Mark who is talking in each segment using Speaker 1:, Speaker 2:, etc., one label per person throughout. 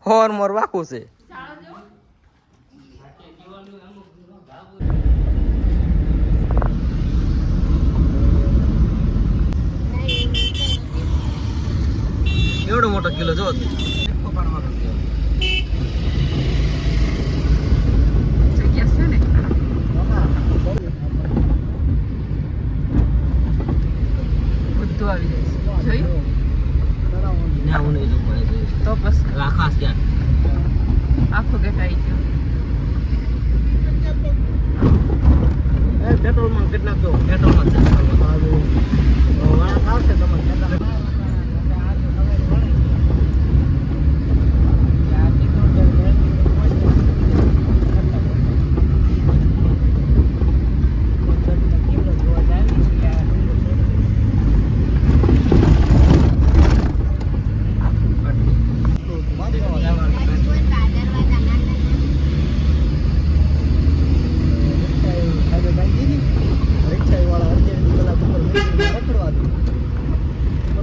Speaker 1: હોર મોર વાકું છે. એવડો મોટો કિલો જો
Speaker 2: જગ્યા છે ને બધું આવી જાય જોયું
Speaker 1: ના હું નહીં જોઉં
Speaker 2: તો બસ
Speaker 1: રાખાશ ક્યાં
Speaker 2: આખો ગેટ આવી ગયો
Speaker 1: પેટ્રોલમાં કેટલાક જો પેટ્રોલમાં આવશે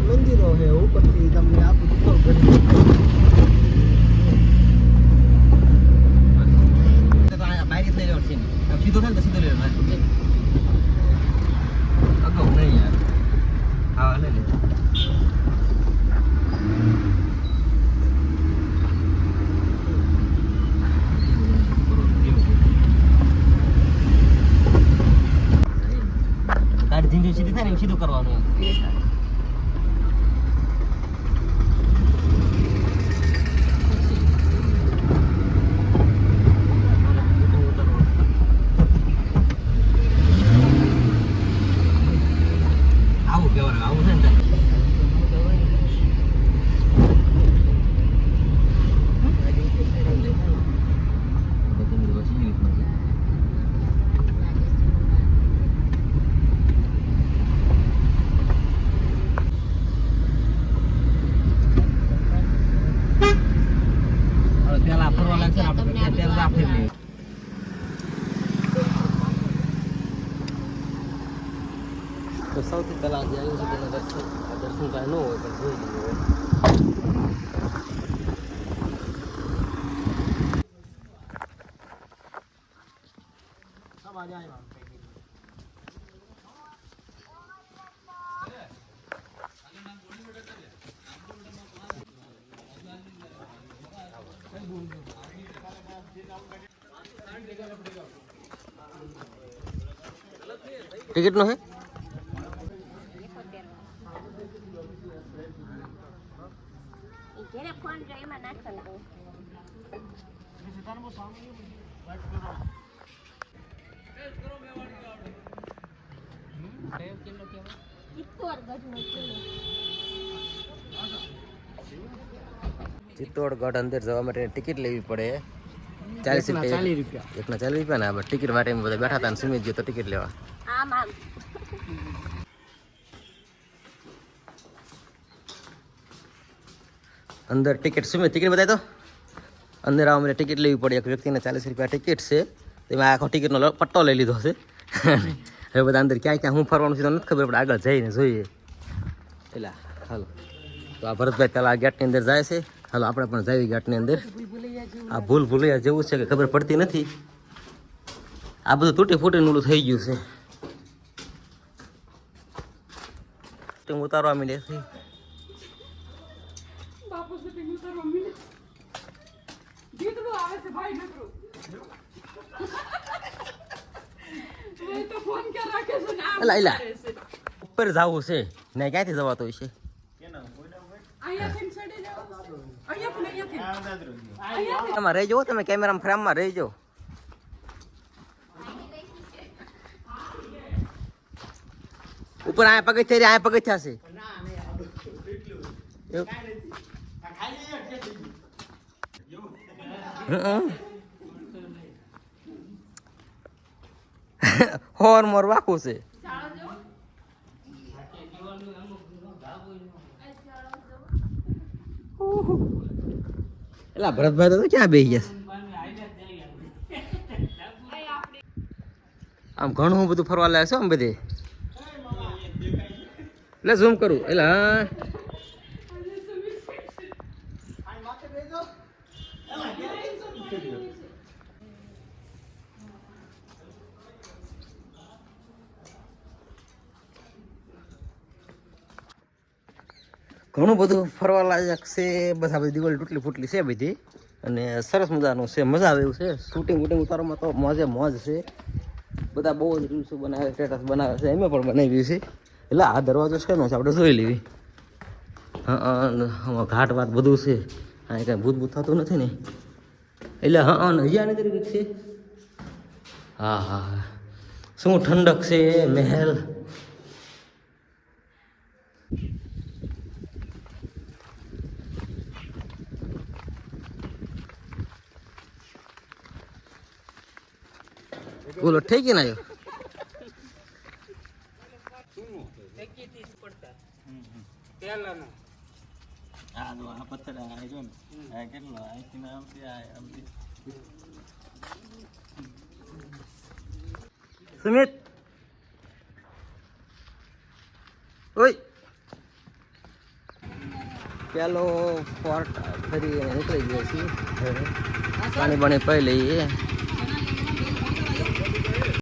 Speaker 3: મંદિરો છે ઉપરથી તમને આખું ટુકડો કરી
Speaker 1: બાઈક લઈ લેવાનું છે આમ સીધો થાય ને તો સીધો લઈ લેવાનું અગાઉ નહીં યાર હા લઈ લે તારી જિંદગી સીધું કરવાનું એમ. આવું કેવાનું આવું છે ને તારે. બધું પછી એવી રીતના છે. પેલા ફરવા લાગશે આપણે તેલ લઈએ તો સૌથી પહેલા જે આવ્યું છે તેના દર્શન દર્શન કાંઈ ન હોય પણ જોઈ લઈએ હવે ટિકિટનો હે?
Speaker 4: જેને ફોન જો એમાં નાખવાનું ચિત્તોર
Speaker 1: ચિત્તોડગઢ અંદર જવા માટે ટિકિટ લેવી પડે. ચાલીસ રૂપિયા એકના ચાલીસ રૂપિયા ને ટિકિટ માટે બધા બેઠા હતા સુમિત સુમિત તો ટિકિટ લેવા. અંદર ટિકિટ સુમિત ટિકિટ બતાવી તો અંદર આવવા મને ટિકિટ લેવી પડે. એક વ્યક્તિને ચાલીસ રૂપિયા ટિકિટ છે. તેમાં આખો ટિકિટનો પટ્ટો લઈ લીધો છે. હવે બધા અંદર ક્યાં ક્યાં હું ફરવાનું છે તો નથી ખબર પણ આગળ જઈને જોઈએ. એટલે હાલો. તો આ ભરતભાઈ પહેલાં આ ગેટની અંદર જાય છે. હાલો આપણે પણ જઈએ ગેટની અંદર. આ ભૂલ ભૂલૈયા જેવું છે કે ખબર પડતી નથી. આ બધું તૂટી ફૂટી ઓલું થઈ ગયું છે. ઉતારવા માંડે છે.
Speaker 2: ને.
Speaker 1: ઉપર જવું છે. ને ક્યાંથી જવાતું છે એમાં રહેજો તમે કેમેરામાં ફ્રેમમાં રહેજો. ઉપર આ પગથિયા આ પગથિયા છે હોર મોર વાકું છે. એલા, ભરતભાઈ તો ક્યાં બેસી ગયા? આમ ઘણું બધું ફરવા લાગે છો આમ બધે? એટલે ઝૂમ કરું. એટલે ઘણું બધું ફરવા લાયક છે, બધા બધી દિવાળી તૂટલી ફૂટલી છે બધી. અને સરસ મજાનું છે, મજા આવે એવું છે. શૂટિંગ વૂટિંગ ઉતારવામાં તો મોજે મોજ છે. બધા બહુ જ રીલ્સો બનાવે સ્ટેટસ બનાવે છે, એમે પણ બનાવી છે. એટલે આ દરવાજો છે નો છે આપણે જોઈ લેવી. હા ઘાટ વાત બધું છે. હા કાંઈ ભૂત ભૂત થતું નથી ને. એટલે હા હા હૈયાની તરીકે છે. હા હા. શું ઠંડક છે, મહેલ બોલો ઠેકી ના આવ્યો
Speaker 3: આ જો આ પથ્થર આ જો ને આ કેટલો અહીંથી ને આમથી આ આમથી
Speaker 1: સુમિત. ઓય. પેલો ફોર્ટ ફરી નીકળી ગયો છે. પાણી પાણી પી લઈએ.